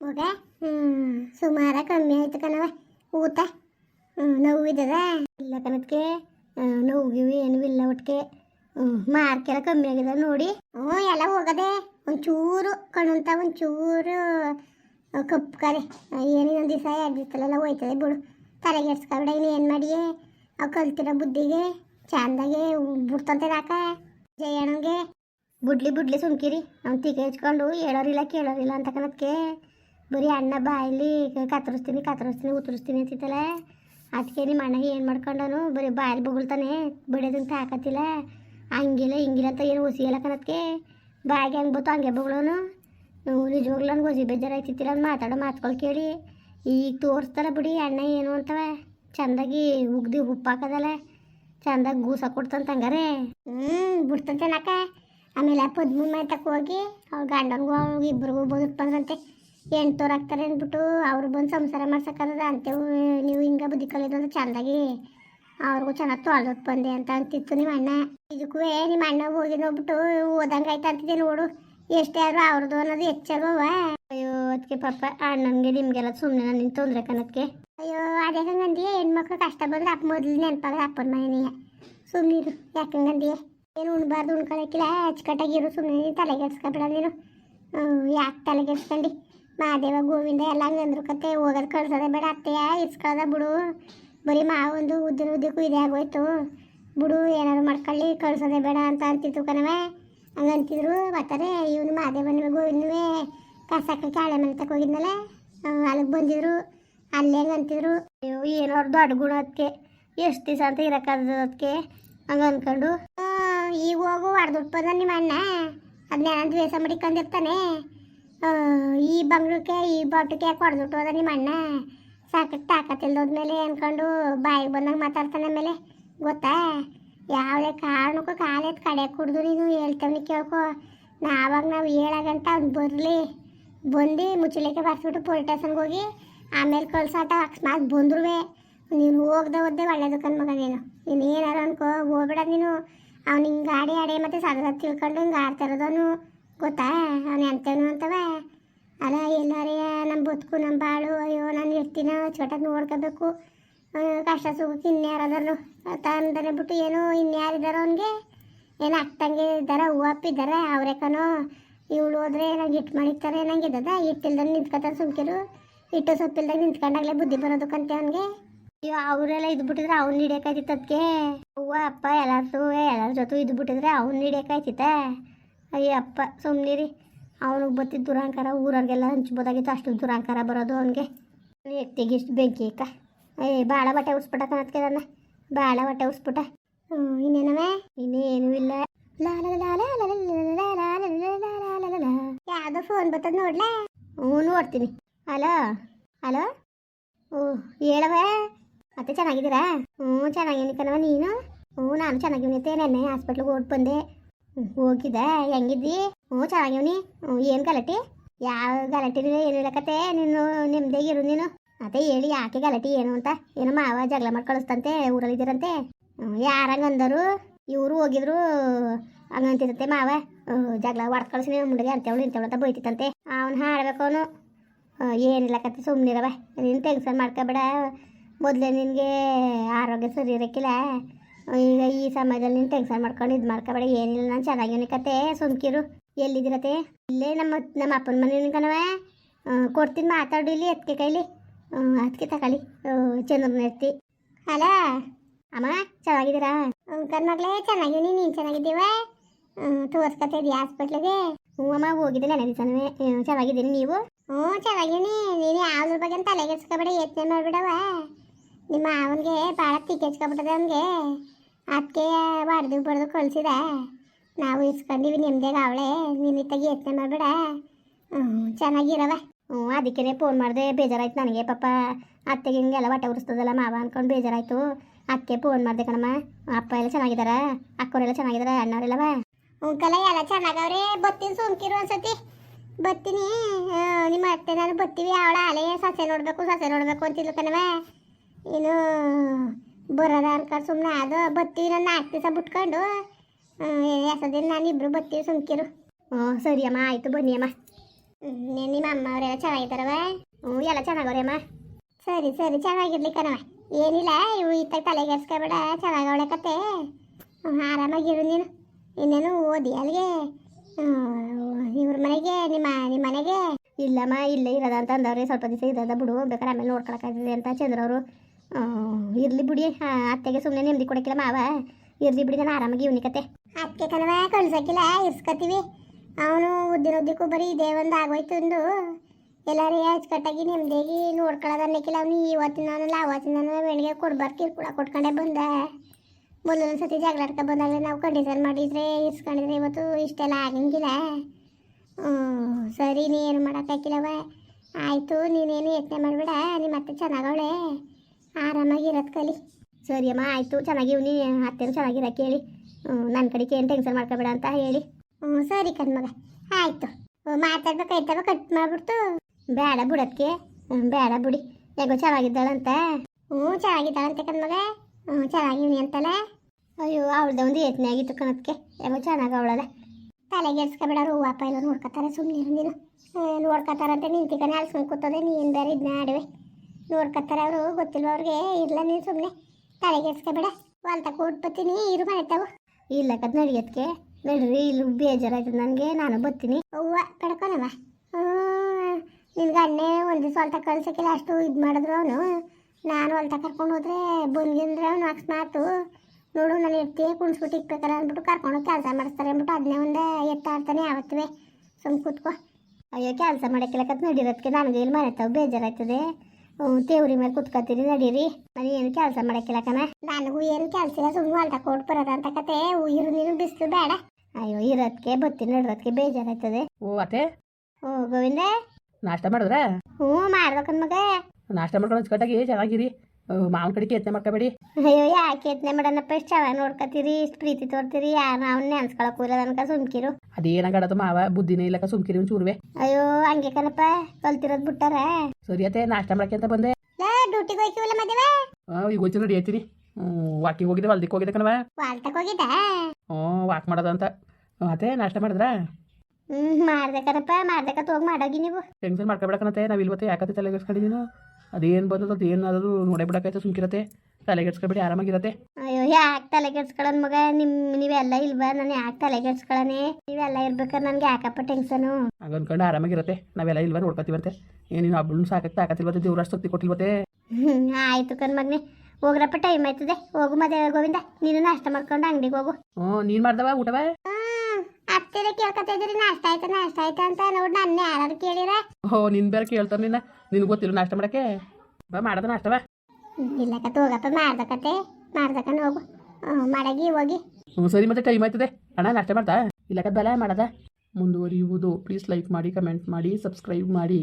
ಮಗ? ಹ್ಞೂ ಸುಮಾರ ಕಮ್ಮಿ ಆಯ್ತು ಕಣವ ಊತ ಹ್ಞೂ ನೋವಿದ್ದದ ಇಲ್ಲ ಕಣಕ್ಕೆ ನೋವು ಏನೂ ಇಲ್ಲ ಒಟ್ಟಿಗೆ ಹ್ಞೂ ಮಾರ್ಕೆಲ್ಲ ಕಮ್ಮಿ ಆಗಿದೆ ನೋಡಿ. ಹ್ಞೂ, ಎಲ್ಲ ಹೋಗದೆ. ಒಂಚೂರು ಕಣಂತ, ಒಂಚೂರು ಕಪ್ಪು ಕರೆ. ಏನಿನ್ನೊಂದು ದಿವಸ ಎರಡು ದಿವಸಲೆಲ್ಲ ಹೋಯ್ತದೆ ಬಿಡು. ತಲೆಗೆಡ್ಸ್ಕೊಬಿಡ ಇನ್ನು ಏನು ಮಾಡಿಯೇ? ಅವು ಕಲ್ತಿರೋ ಬುದ್ಧಿಗೆ, ಚಂದಾಗೆ, ಬಿಡ್ತಂತೆ ನಾಕ. ಜಯಣ್ಣಂಗೆ ಬುಡ್ಲಿ ಬುಡ್ಲಿ ಸುಮ್ಕಿರಿ. ಅವ್ನು ತಿಗೆ ಹಚ್ಕೊಂಡು, ಹೇಳೋರಿಲ್ಲ ಕೇಳೋರಿಲ್ಲ ಅಂತ ಕಣಕ್ಕೆ ಬರೀ ಅಣ್ಣ ಬಾಯಲ್ಲಿ ಕತ್ತರಿಸ್ತೀನಿ ಕತ್ತರಿಸ್ತೀನಿ, ಉತ್ತರಿಸ್ತೀನಿ ಅಂತಿತ್ತಲ್ಲ ಅದಕ್ಕೆ ನಿಮ್ಮ ಅಣ್ಣ ಏನು ಮಾಡ್ಕೊಂಡನು? ಬರೀ ಬಾಯಲ್ಲಿ ಬೊಗಳ್ತಾನೆ, ಬಿಡೋದಂತ ಹಾಕತ್ತಿಲ್ಲ. ಹಂಗಿಲ್ಲ ಹಿಂಗಿಲ್ಲ ಅಂತ ಏನು ಒಸಿಯಲ್ಲ ಕಣಕ್ಕೆ ಬಾಯಿಗೆ ಹಂಗೆ ಬತ್ತು, ಹಂಗೆ ಬೊಗಳೋನು? ನಿಜವಾಗ್ಲೂ ನನಗೆ ಒಸಿ ಬೇಜಾರಾಯ್ತಿತ್ತಿಲ್ಲ ಅವ್ನು ಮಾತಾಡೋ ಮಾತುಗಳು ಕೇಳಿ. ಈಗ ತೋರಿಸ್ತಾರ ಬಿಡಿ, ಅಣ್ಣ ಏನು ಅಂತವ? ಚಂದಾಗಿ ಉಗ್ದಿ ಉಪ್ಪು ಹಾಕೋದಲ್ಲ. ಚಂದಾಗಿ ಗೂಸ ಕೊಡ್ತಂತ ಹಂಗಾರೆ. ಹ್ಞೂ ಬಿಡ್ತಂತೆ ನಾಕ ಆಮೇಲೆ ಪದ್ಮ ಮೇತಕ್ಕೆ ಹೋಗಿ, ಅವ್ರ ಗಂಡನಿಗೂ ಅವ್ರಿಗೆ ಇಬ್ಬರಿಗೂ ಬದುಕು ಎಂಟೋರು ಆಗ್ತಾರೆ ಅಂದ್ಬಿಟ್ಟು ಅವ್ರು ಬಂದು ಸಂಸಾರ ಮಾಡ್ಸಕ್ಕದ ಅಂತೇವು, ನೀವು ಹಿಂಗೆ ಬುದ್ಧಿ ಕಲಿಯೋದು ಚಂದಾಗಿ ಅವ್ರಿಗೂ ಚೆನ್ನಾಗಿ ತೊಳೆದ್ ಬಂದೆ ಅಂತ ಅಂತಿತ್ತು ನಿಮ್ಮ ಅಣ್ಣ. ಇದಕ್ಕೂ ನಿಮ್ಮ ಅಣ್ಣ ಹೋಗಿ ನೋಡ್ಬಿಟ್ಟು ಓದಂಗೆ ಆಯ್ತು ಅಂತಿದ್ದೆ ನೋಡು. ಎಷ್ಟೇ ಆದ್ರೂ ಅವ್ರದ್ದು ಅನ್ನೋದು ಹೆಚ್ಚಲ್ವ ಅಯ್ಯೋ ಅದಕ್ಕೆ ಪಾಪ ಅಣ್ಣನಿಗೆ ನಿಮಗೆಲ್ಲ ಸುಮ್ಮನೆ ನಿನ್ನ ತೊಂದರೆ ಕಣಕ್ಕೆ. ಅಯ್ಯೋ, ಅದೇ ಹಂಗಂದಿಯೇ, ಹೆಣ್ಮಕ್ಳು ಕಷ್ಟ ಬಂದ್ರೆ ಅಪ್ಪ ಮೊದಲು ನೆನಪಾಗ ಅಪ್ಪನ ಮನೆಯ ಸುಮ್ಮನಿರು ಯಾಕಂಗಂದಿಯೇ ಏನು ಉಣ್ಬಾರ್ದು, ಉಣ್ಕೊಳಕ್ಕಿಲ್ಲ ಅಚ್ಚುಕಟ್ಟಾಗಿರು ಸುಮ್ಮನೆ ತಲೆಗೆಡ್ಸ್ಕೊಬಿಡ ನೀನು. ಯಾಕೆ ತಲೆಗೆಡ್ಸ್ಕೊಂಡು? ಮಹಾದೇವ ಗೋವಿಂದ ಎಲ್ಲ ಅಂದ್ರು ಕತೆ, ಹೋಗೋದು ಕಳ್ಸೋದೇ ಬೇಡ ಅತ್ತೆಯ ಬುಡು ಬಿಡು. ಬರೀ ಮಾವೊಂದು ಉದ್ದಿನ ಉದ್ದಕ್ಕೂ ಇದೇ ಆಗೋಯ್ತು. ಬಿಡು, ಏನಾದ್ರು ಮಾಡ್ಕೊಳ್ಳಿ, ಕಳ್ಸೋದೇ ಬೇಡ ಅಂತ ಅಂತಿತ್ತು ಕಣವೆ ಹಂಗಂತಿದ್ರು ಬರ್ತಾರೆ ಇವನು ಮಹಾದೇವನ ಗೋವಿಂದವೇ ಕಸಕ್ಕೆ ಕಾಳೆ ಮನೆ ತಕ್ಕ ಹೋಗಿದ್ನಲ್ಲ. ಅಲ್ಲಿಗೆ ಬಂದಿದ್ರು. ಅಲ್ಲೇ ಅಂತಿದ್ರು. ಏನೋ ದೊಡ್ಡ ಗುಣ ಅದಕ್ಕೆ ಎಷ್ಟು ದಿವಸ ಅಂತ ಇರೋಕ್ಕಾಗದಕ್ಕೆ ಹಂಗೆ ಅಂದ್ಕೊಂಡು ಈಗ ಹೋಗು ಹೊಡೆದುಟ್ಟು ಬಂದ ನಿಮ್ಮ ಅಣ್ಣ. ಅದನ್ನೇನ ದ್ವೇಷ ಮಡಿಕೊಂಡಿರ್ತಾನೆ ಈ ಬಂಗ್ಳಕ್ಕೆ, ಈ ಬಾಟಕ್ಕೆ ಕೊಡ್ದುಟ್ಟು ಹೋದ ನಿಮ್ಮ ಅಣ್ಣ. ಸಾಕಷ್ಟು ತಾಕತ್ತಿಲ್ದೋದ್ಮೇಲೆ ಅನ್ಕೊಂಡು ಬಾಯಿಗೆ ಬಂದಾಗ ಮಾತಾಡ್ತಾನೆ ಮೇಲೆ ಗೊತ್ತಾ? ಯಾವುದೇ ಕಾರಣಕ್ಕೂ ಕಾಲೆತ್ ಕಡೆ ಕುಡ್ದು ನೀನು ಹೇಳ್ತವನಿ ಕೇಳ್ಕೊ. ನಾವಾಗ ನಾವು ಹೇಳಾಗಂತ ಅವ್ನು ಬರಲಿ. ಬಂದು ಮುಚ್ಚಲಿಕ್ಕೆ ಬರ್ಸಿಬಿಟ್ಟು ಪೊಲೀಸ್ ಸ್ಟೇಷನ್ಗೆ ಹೋಗಿ ಆಮೇಲೆ ಕಳ್ಸಾಟ ಅಕಸ್ಮಾತ್ ಬಂದ್ರೂ ನೀನು ಹೋಗ್ದೆ ಹೋದ್ದೆ ಒಳ್ಳೇದಕ್ಕನ್ ಮಗ ನೀನು. ನೀನು ಏನಾರು ಅನ್ಕೋ, ಹೋಗ್ಬೇಡ ನೀನು. ಅವ್ನು ಹಿಂಗೆ ಗಾಡಿ ಆಡಿ ಮತ್ತೆ ಸದಾ ತಿಳ್ಕೊಂಡು ಹಿಂಗೆ ಗೊತ್ತಾ? ಅವನು ಎಂತೇನು ಅಂತವ. ಅಲ್ಲ, ಎಲ್ಲಾರೇ ನಮ್ಮ ಬದುಕು ನಮ್ಮ ಬಾಳು, ಅಯ್ಯೋ, ನಾನು ಇರ್ತೀನ ಅಚ್ಚುಕಟ್ಟಾಗಿ ನೋಡ್ಕೋಬೇಕು? ಕಷ್ಟ ಸುಖಕ್ಕೆ ಇನ್ಯಾರದಾರು ತಂದನೆ ಬಿಟ್ಟು ಏನೋ ಇನ್ಯಾರಿದಾರೋ ಅವನಿಗೆ? ಏನು ಅಕ್ಕಂಗೆ ಇದ್ದಾರ ಹೂವು ಅವ್ರೇಕನೋ ಇವಳು ಹೋದ್ರೆ ನಂಗೆ ಇಟ್ಟು ಮಾಡಿರ್ತಾರೆ, ನಂಗೆ ಇದ್ದದ? ಇಟ್ಟಿಲ್ದಂಗೆ ನಿಂತ್ಕೊತಾರೆ ಸುಮ್ಕಿರು. ಇಟ್ಟು ಸೊಪ್ಪಿಲ್ದಂಗೆ ನಿಂತ್ಕೊಂಡಾಗಲೇ ಬುದ್ಧಿ ಬರೋದಕ್ಕಂತೆ ಅವನಿಗೆ. ಅಯ್ಯೋ, ಅವರೆಲ್ಲ ಇದು ಬಿಟ್ಟಿದ್ರೆ ಅವ್ನು ಹಿಡಿಯೋಕಾಯ್ತಿತ್ತು ಅದಕ್ಕೆ ಅವ್ವ, ಅಪ್ಪ, ಎಲ್ಲಾರ್ದು, ಎಲ್ಲರ ಜೊತೆ ಇದು ಬಿಟ್ಟಿದ್ರೆ ಅವ್ನು ಹಿಡಿಯೋಕಾಯ್ತಿತ್ತ ಅಯ್ಯಪ್ಪ ರೀ ಅವನಿಗೆ ಬತ್ತಿದ್ದ ದುರಾಂಕಾರ ಊರವ್ರಿಗೆಲ್ಲ ಹಂಚ್ಬೋದಾಗಿತ್ತು ಅಷ್ಟು ದುರಾಂಕಾರ ಬರೋದು ಅವನಿಗೆ ಎತ್ತಿಗೆ ಇಷ್ಟು ಬೆಂಕಿ ಇಕ್ಕ ಏಯ್ ಭಾಳ ಬಟ್ಟೆ ಉಡ್ಸ್ಬಿಟ್ಟ ಕಣತ್ಕೆ ನನ್ನ ಭಾಳ ಬಟ್ಟೆ ಉಡ್ಸ್ಬಿಟ್ಟ ಇನ್ನೇನವ ಇನ್ನೇನು ಇಲ್ಲ ಯಾವುದೋ ಫೋನ್ ಬರ್ತದ ನೋಡ್ಲಾ ಹ್ಞೂ ನೋಡ್ತೀನಿ ಹಲೋ ಹಲೋ ಓ ಹೇಳವೇ ಮತ್ತೆ ಚೆನ್ನಾಗಿದ್ದೀರಾ ಹ್ಞೂ ಚೆನ್ನಾಗಿದ್ದೀನಿ ಕಣವ ನೀನು ಹ್ಞೂ ನಾನು ಚೆನ್ನಾಗಿದ್ದೀನಿ ನೆನ್ನೆ ಹಾಸ್ಪಿಟ್ಲಿಗೆ ಓಡ್ ಬಂದೆ ಹೋಗಿದ್ದೆ, ಹೆಂಗಿದ್ದಿ? ಹ್ಞೂ ಚೆನ್ನಾಗಿವ್ನಿ ಹ್ಞೂ, ಏನು ಗಲಾಟೆ? ಯಾವ ಗಲಾಟೆ ಏನಿಲ್ಲ ಕತೆ. ನೀನು ನಿಮ್ದೇ ಇರು ನೀನು. ಅದೇ ಹೇಳಿ, ಯಾಕೆ ಗಲಾಟೆ, ಏನು ಅಂತ. ಏನು ಮಾವ ಜಗಳ ಮಾಡಿ ಕಳಿಸ್ತಂತೆ ಊರಲ್ಲಿದ್ದೀರಂತೆ ಯಾರಂಗ ಅಂದರು? ಇವರು ಹೋಗಿದ್ರು ಹಂಗಂತಿರುತ್ತೆ ಮಾವ. ಜಗಳ ಹೊಡ್ದು ಕಳಿಸಿ ಮುಂಡಿಗೆ ಅಂತೇವಳು ಇಂಥವಳು ಅಂತ ಬೈತಿತ್ತಂತೆ ಅವ್ನು ಹಾಡ್ಬೇಕು ಅವನು. ಏನಿಲ್ಲ ಕತೆ ಸುಮ್ಮನಿರವ ನೀನು ಟೆನ್ಷನ್ ಮಾಡ್ಕೊಬೇಡ. ಮೊದಲೇ ನಿನಗೆ ಆರೋಗ್ಯ ಸರಿ ಇರೋಕ್ಕಿಲ್ಲ ಈಗ ಈ ಸಮಯದಲ್ಲಿ ನೀನು ಟೆನ್ಷನ್ ಮಾಡ್ಕೊಂಡು ಇದು ಮಾಡ್ಕೋಬೇಡ, ಏನಿಲ್ಲ ನಾನು ಚೆನ್ನಾಗಿನ ಕತೆ, ಸುಮ್ಕಿರು. ಎಲ್ಲಿದಿರತೆ ಇಲ್ಲೇ ನಮ್ಮ ನಮ್ಮ ಅಪ್ಪನ ಮನೆ ಕಣವ ಕೊಡ್ತೀನಿ ಮಾತಾಡು ಇಲ್ಲಿ ಅದಕ್ಕೆ ಕೈಲಿ. ಅದಕ್ಕೆ ತಗೊಳ್ಳಿ. ಚೆನ್ನಾಗಿ ಎತ್ತಿ. ಅಲ್ಲ ಅಮ್ಮ, ಚೆನ್ನಾಗಿದ್ದೀರಾ? ಕರ್ಮಗಳೇ ಚೆನ್ನಾಗಿದ್ದೀನಿ ನೀನು ಚೆನ್ನಾಗಿದ್ದೀವ? ತೋರ್ಸ್ಕೊತಾ ಇದೀಯ ಹಾಸ್ಪಿಟ್ಲಿಗೆ ಹ್ಞೂ ಅಮ್ಮ, ಹೋಗಿದ್ದೆ ನೆನೆ ದಿವಸನೇ. ಚೆನ್ನಾಗಿದ್ದೀನಿ, ನೀವು? ಹ್ಞೂ, ಚೆನ್ನಾಗಿದ್ದೀನಿ. ನೀನು ಯಾವ್ದ್ರ ಬಗ್ಗೆ ತಲೆಗೆಸ್ಕೊಬೇಡ ಯೋಚನೆ ಮಾಡಿಬಿಡವ ನಿಮ್ಮ ಅವನಿಗೆ ಭಾಳ ತಿಕ್ಕೆಚ್ಕೊಬಿಟ್ಟದೆ ಅವನಿಗೆ. ಅದಕ್ಕೆ ಬಾರ್ದು ಬಡ್ದು ಕಳಿಸಿದ. ನಾವು ಇಸ್ಕೊಂಡಿವಿ ನಿಮ್ದೇಗ ಅವಳೆ, ನೀನು ಇತ್ತಾಗಿ ಯೋಚನೆ ಮಾಡಬೇಡ. ಹ್ಞೂ ಚೆನ್ನಾಗಿರವ ಹ್ಞೂ ಅದಕ್ಕೇ ಫೋನ್ ಮಾಡಿದೆ, ಬೇಜಾರಾಯ್ತು ನನಗೆ ಪಾಪ. ಅತ್ತೆಗೆ ಹಿಂಗೆಲ್ಲ ಹೊಟ್ಟೆ ಉರಿಸ್ತದಲ್ಲ ಮಾವ ಅಂದ್ಕೊಂಡು ಬೇಜಾರಾಯ್ತು. ಅದಕ್ಕೆ ಫೋನ್ ಮಾಡಿದೆ ಕಣಮ್ಮ. ಅಪ್ಪ ಎಲ್ಲ ಚೆನ್ನಾಗಿದಾರ? ಅಕ್ಕವರೆಲ್ಲ ಚೆನ್ನಾಗಿದಾರ? ಅಣ್ಣವರೆಲ್ಲವ? ಉಂಕಲ್ಲ ಎಲ್ಲ ಚೆನ್ನಾಗವ್ರೆ? ಬತ್ತೀನಿ ಸುಮ್ಕಿರು ಅನ್ಸತಿ ಬತ್ತೀನಿ. ನಿಮ್ಮ ಅತ್ತೆ ನಾನು ಬತ್ತೀವಿ. ಅವಳ ಅಲೆ ಸಸೆ ನೋಡಬೇಕು ಸಸೆ ನೋಡಬೇಕು ಅಂತಿದ್ಲು ಕಣವ ಏನು ಬರೋದ ಅನ್ಕೊಂಡು ಸುಮ್ಮನೆ ಅದು ಬತ್ತೀವಿ ನಾನು ನಾಲ್ಕು ದಿವಸ ಬಿಟ್ಕೊಂಡು ಎಸದಿನ ನಾನು ಇಬ್ರು ಬತ್ತೀವಿ ಸುಮ್ಕಿರು. ಹ್ಞೂ ಸರಿ ಅಮ್ಮ ಆಯಿತು ಬನ್ನಿ ಅಮ್ಮ. ನಿಮ್ಮ ಅಮ್ಮ ಅವರೆಲ್ಲ ಚೆನ್ನಾಗಿದ್ದಾರವ ಹ್ಞೂ ಎಲ್ಲ ಚೆನ್ನಾಗವ್ರೆ ಅಮ್ಮ. ಸರಿ ಸರಿ ಚೆನ್ನಾಗಿರ್ಲಿ ಕಣವ ಏನಿಲ್ಲ ಇವು ಇತ್ತಾಗ ತಲೆಗೆಡ್ಸ್ಕೊಬೇಡ ಚೆನ್ನಾಗವಳೆ ಕತೆ. ಹ್ಞೂ ಆರಾಮಾಗಿರು ನೀನು. ಇನ್ನೇನು ಓದಿ ಅಲ್ಲಿಗೆ ಇವ್ರ ಮನೆಗೆ ನಿಮ್ಮ ನಿಮ್ಮ ಮನೆಗೆ? ಇಲ್ಲಮ್ಮ ಇಲ್ಲೇ ಇರೋದಂತ ಅಂದವ್ರೆ ಸ್ವಲ್ಪ ದಿವಸ ಇರೋದ ಬಿಡು ಬೇಕಾದ್ರೆ ಆಮೇಲೆ ನೋಡ್ಕೊಳಕ್ಕಾಗ್ತದೆ ಅಂತ ಚಂದ್ರ ಅವರು. ಇರ್ಲಿ ಬಿಡಿ. ಅತ್ತೆಗೆ ಸುಮ್ಮನೆ ನೆಮ್ಮದಿ ಕೊಡಕಿಲ್ಲ ಮಾವ. ಇರ್ಲಿ ಬಿಡಿ, ನಾನು ಆರಾಮಾಗಿ ಇವನಿ ಕತೆ ಅತ್ತೆ ಕಣವ ಕಳ್ಸಕ್ಕಿಲ್ಲ, ಇರ್ಸ್ಕೊತೀವಿ. ಅವನು ಉದ್ದಿನ ಉದ್ದಕ್ಕೂ ಬರೀ ಇದೇ ಒಂದು ಆಗೋಯ್ತು ಒಂದು ಎಲ್ಲರೂ ಅಚ್ಚುಕಟ್ಟಾಗಿ ನೆಮ್ಮದಿಯಾಗಿ ನೋಡ್ಕೊಳ್ಳೋದು ಅನ್ನಕ್ಕಿಲ್ಲ ಅವನು. ಇವತ್ತಿನ ಅವತ್ತಿನ ಬೆಳಿಗ್ಗೆ ಕೊಡ್ಬಾರ್ದು ಕಿರ್ಕುಳ ಕೊಟ್ಕೊಂಡೆ ಬಂದ. ಮೊದಲೊಂದು ಸತಿ ಜಗಳಾಡ್ಕ ಬಂದಾಗಲೇ ನಾವು ಕಂಡೀಷನ್ ಮಾಡಿದರೆ, ಇರ್ಸ್ಕೊಂಡಿದ್ರೆ ಇವತ್ತು ಇಷ್ಟೆಲ್ಲ ಆಗಂಗಿಲ್ಲ. ಸರಿ, ನೀನು ಮಾಡೋಕ್ಕಾಗಿಲ್ಲವ ಆಯಿತು, ನೀನೇನು ಯೋಚನೆ ಮಾಡಬೇಡ ನಿಮ್ಮ ಅತ್ತೆ ಚೆನ್ನಾಗವಳೆ. ಆರಾಮಾಗಿ ಇರೋದು ಕಲಿ. ಸರಿ ಅಮ್ಮ ಆಯಿತು. ಚೆನ್ನಾಗಿವ್ನಿ ಅತ್ತೆನೂ ಚೆನ್ನಾಗಿರ ಕೇಳಿ. ನನ್ನ ಕಡೆ ಏನು ಟೆನ್ಷನ್ ಮಾಡ್ಕೊಬೇಡ ಅಂತ ಹೇಳಿ. ಹ್ಞೂ ಸರಿ ಕಣ್ಮಗ. ಆಯಿತು. ಮಾತಾಡ್ಬೇಕಾಯ್ತವ ಕಟ್ ಮಾಡ್ಬಿಡ್ತು. ಬೇಡ ಬಿಡೋದಕ್ಕೆ ಬೇಡ ಬಿಡಿ. ಹೇಗೋ ಚೆನ್ನಾಗಿದ್ದಾಳಂತ. ಹ್ಞೂ ಚೆನ್ನಾಗಿದ್ದಾಳಂತೆ ಕಣ್ಮಗ. ಹ್ಞೂ ಚೆನ್ನಾಗಿವ್ನಿ ಅಂತಲ್ಲ ಅಯ್ಯೋ ಅವಳ್ದೆ ಒಂದು ಯತ್ನ ಆಗಿತ್ತು ಕಣದಕ್ಕೆ ಹೇಗೋ ಚೆನ್ನಾಗಿ ಅವಳಲ್ಲ. ತಲೆಗೆಡ್ಸ್ಕೊಬೇಡ ಅಪ್ಪ ಎಲ್ಲ ನೋಡ್ಕೊತಾರೆ ಸುಮ್ಮನೆ ನೀನು. ನೋಡ್ಕೊತಾರಂತೆ ನಿಂತಿಕನೆ ಅಲ್ಸ್ಕೊಂಡು ಕೂತದೆ ನೀನು ಬೇರೆ ಇದನ್ನ ಆಡುವೆ. ನೋಡ್ಕೊತಾರೆ ಅವರು, ಗೊತ್ತಿಲ್ವ ಅವ್ರಿಗೆ? ಇಲ್ಲ ನೀನು ಸುಮ್ಮನೆ ತಲೆಗೆಡ್ಸ್ಕೊಬೇಡ ಹೊಲ್ತ ಕೊಟ್ಬತ್ತೀನಿ ಇರು ಮನೆ ತಾವು ಇಲ್ಲ ಕದ್ ನಡಿಯೋದಕ್ಕೆ ನಡ್ರಿ, ಇಲ್ಲಿ ಬೇಜಾರಾಯ್ತು ನನಗೆ, ನಾನು ಬತ್ತೀನಿ. ಹೂವ ಕಡ್ಕೊನವ ನಿನ್ಗೆ ಅಣ್ಣೆ ಒಂದು ದಿವಸ ಹೊಲ್ತ ಕಳ್ಸಕ್ಕಿಲ್ಲ, ಅಷ್ಟು ಇದು ಮಾಡಿದ್ರು ಅವನು. ನಾನು ಹೊಲ್ತ ಕರ್ಕೊಂಡು ಹೋದ್ರೆ ಬಂದ್ಗಿಂದ್ರೆ ಅವನು ಅಕಸ್ಮಾತು ನೋಡು, ನಾನು ಇರ್ತೀವಿ ಕುಣಿಸ್ಬಿಟ್ಟು ಇಕ್ಬೇಕಲ್ಲ ಅಂದ್ಬಿಟ್ಟು ಕರ್ಕೊಂಡು ಕೆಲಸ ಮಾಡಿಸ್ತಾರೆ ಅಂದ್ಬಿಟ್ಟು ಅದನ್ನೇ ಒಂದು ಎತ್ತಾಡ್ತಾನೆ ಆವತ್ತವೆ ಸುಮ್ ಕೂತ್ಕೊ. ಅಯ್ಯೋ, ಕೆಲಸ ಮಾಡೋಕ್ಕಿಲ್ಲ ಕತ್ ನಡಿರೋದಕ್ಕೆ ನನಗೆ ಇಲ್ಲಿ ಮನೆ ತಾವು ಬೇಜಾರಾಯ್ತದೆ. ತೇವ್ರಿ ಮೇಲೆ ಕುತ್ಕೋತೀರಿ ನಡೀರಿ. ನಾನು ಏನು ಕೆಲಸ ಮಾಡೋಕ್ಕಿಲ್ಲ ಕಣ. ನನಗೂ ಏನು ಕೆಲಸ ಇಲ್ಲ ಸುಮ್ಮನೆ ಹೊಲ್ಟ ಕೊಟ್ಟು ಬರೋದಂತ ಕತೆ. ಇರು ನೀನು ಬಿಸಿಲು ಬೇಡ. ಅಯ್ಯೋ ಇರೋದಕ್ಕೆ ಬತ್ತಿ ನಡೋದಕ್ಕೆ ಬೇಜಾರಾಯ್ತದೆ. ಓ ಅತ್ತೆ. ಓ ಗೋವಿಂದ. ನಾಷ್ಟ ಮಾಡಿದ್ರ? ಹ್ಞೂ ಮಾಡ್ಬೇಕನ್ ಮಗ. ನಾಷ್ಟ ಮಾಡ್ಕೊಂಡು ಅಚ್ಚುಕಟ್ಟಾಗಿ ಚೆನ್ನಾಗಿರಿ. ಮಾವನ ಕಡೆಗೆ ಯತ್ನೆ ಮಾಡ್ಕೋಬೇಡಿ ಅಯ್ಯೋ ಯಾಕೆ ಯತ್ನೆ ಮಾಡೋಣಪ್ಪ ಇಷ್ಟು ಚೆನ್ನಾಗಿ ನೋಡ್ಕೊತೀರಿ ಇಷ್ಟು ಪ್ರೀತಿ ತೋರ್ತೀರಿ ಯಾರು ಅವ್ನ ನೆನ್ಸ್ಕೊಳಕ್ ಹೋಗಿಲ್ಲ ತನಕ ಸುಮ್ಕಿರು. ಅದೇನಾಗಡದ ಮಾವ ಬುದ್ಧಿನೇ ಇಲ್ಲಕ ಸುಮ್ಕಿರಿ ಒಂದು ಚೂರುವೆ ಅಯ್ಯೋ ಹಂಗೆ ಕಣಪ್ಪ ಕಲ್ತಿರೋದು ಬಿಟ್ಟಾರ. ಸರಿ ಅತ್ತೆ ನಾಷ್ಟ ಮಾಡಕ್ಕೆ ಅಂತ ಬಂದೆ. ಡ್ಯೂಟಿಗೆ ಹೋಯ್ತೀವಲ್ಲ ಮದುವೆ? ಹಾಂ ಈಗ ಹೋಗಿ ನೋಡಿ ಹೇಳ್ತೀನಿ. ವಾಕಿಂಗ್ ಹೋಗಿದ್ದೆ ಹೊಲ್ದಿಕ್ ಹೋಗಿದ್ದೆ ಕಣವ ವಾಲ್ತಕ್ ಹೋಗಿದ್ದ? ಹ್ಞೂ ವಾಕ್ ಮಾಡೋದಂತ ಹ್ಞೂ ಅತ್ತೆ ನಾಷ್ಟ ಮಾಡಿದ್ರಾ? ಹ್ಮ್ ಮಾಡ್ದೆ ಕಣಪ್ಪ ಮಾಡ್ದಕ್ಕ ಹೋಗಿ ಮಾಡೋಗಿ ನೀವು. ಟೆನ್ಷನ್ ಮಾಡ್ಕೊಬೇಕನತ್ತೆ ನಾವು ಇವತ್ತು ಯಾಕತ್ತೆ ತಲೆಗೆಡ್ಸ್ಕೊಂಡಿದ್ದೀನೋ ಅದೇನು ಬಂದದ ಅದು ಏನಾದರೂ ನೋಡೇ ಬಿಡಕೈತ ಸುಮ್ಕಿರತ್ತೆ. ತಲೆಗೆಡ್ಸ್ಕೊಬೇಡಿ ಆರಾಮಾಗಿರತ್ತೆ. ಅಯ್ಯೋ ಯಾಕೆ ತಲೆ ಕೆಡ್ಸ್ಕೊಳ್ಳೋನ್ ಮಗ? ನಿಮ್ ನೀವೆಲ್ಲ ಇಲ್ವಾ? ನಾನು ಯಾಕೆ ತಲೆ ಕೆಡ್ಸ್ಕೊಳ್ಳೋನೆ ನೀವೆಲ್ಲ ಇರ್ಬೇಕಾದ್ರೆ ನನ್ಗೆ ಯಾಕಪ್ಪ ಟೆನ್ಷನು ಹಂಗೆ ಅನ್ಕೊಂಡು ಆರಾಮಾಗಿರತ್ತೆ. ನಾವೆಲ್ಲ ಇಲ್ವ ನೋಡ್ಕೊತೀವಂತೆ. ಏನೇನು ನೀನು ಹಬ್ಬಳು ಸಾಕಕ್ಕೆ ತಾಕತ್ತಿಲ್ವತ್ತೆ ದೇವ್ರಷ್ಟು ಶಕ್ತಿ ಕೊಟ್ಟಿಲ್ವತ್ತೆ ಹ್ಮ್ ಆಯ್ತು ಕಣ್ ಮಗನೇ. ಹೋಗ್ರಪ್ಪ ಟೈಮ್ ಆಯ್ತದೆ. ಹೋಗು ಮದುವೆ ಗೋವಿಂದ. ನೀನು ನಾಷ್ಟ ಮಾಡ್ಕೊಂಡು ಅಂಗಡಿಗೆ ಹೋಗು. ಹ್ಞೂ ನೀನು ಮಾಡ್ದವ ಊಟವ? ಹ್ಮ್ ಹತ್ತಿರ ಕೇಳ್ಕೊತಾ ಇದ್ರಿ ನಾಷ್ಟ ಆಯ್ತಾ ನಾಷ್ಟ ಆಯ್ತಾ ಅಂತ ನೋಡಿ ನನ್ನ ಯಾರು ಕೇಳಿರ? ಓ ನಿನ್ ಬೇರೆ ಕೇಳ್ತಾರೆ ನಿನ್ನ. ನಿನಗೆ ಗೊತ್ತಿಲ್ಲ ನಾಷ್ಟ ಮಾಡಕ್ಕೆ? ಬಾ ಮಾಡದ ನಾಷ್ಟವ ಇಲ್ಲ ಕತೆ ಹೋಗಪ್ಪ ಮಾಡ್ದಕ್ಕನ ಹೋಗು. ಮಾಡಗಿ ಹೋಗಿ. ಹ್ಞೂ ಸರಿ ಮತ್ತೆ ಟೈಮ್ ಆಯ್ತದೆ. ಅಣ್ಣ ನಾಷ್ಟ ಮಾಡ್ತಾ? ಇಲ್ಲ ಬಲ ಮಾಡದ. ಮುಂದುವರಿಯುವುದು. ಪ್ಲೀಸ್ ಲೈಕ್ ಮಾಡಿ ಕಮೆಂಟ್ ಮಾಡಿ ಸಬ್ಸ್ಕ್ರೈಬ್ ಮಾಡಿ.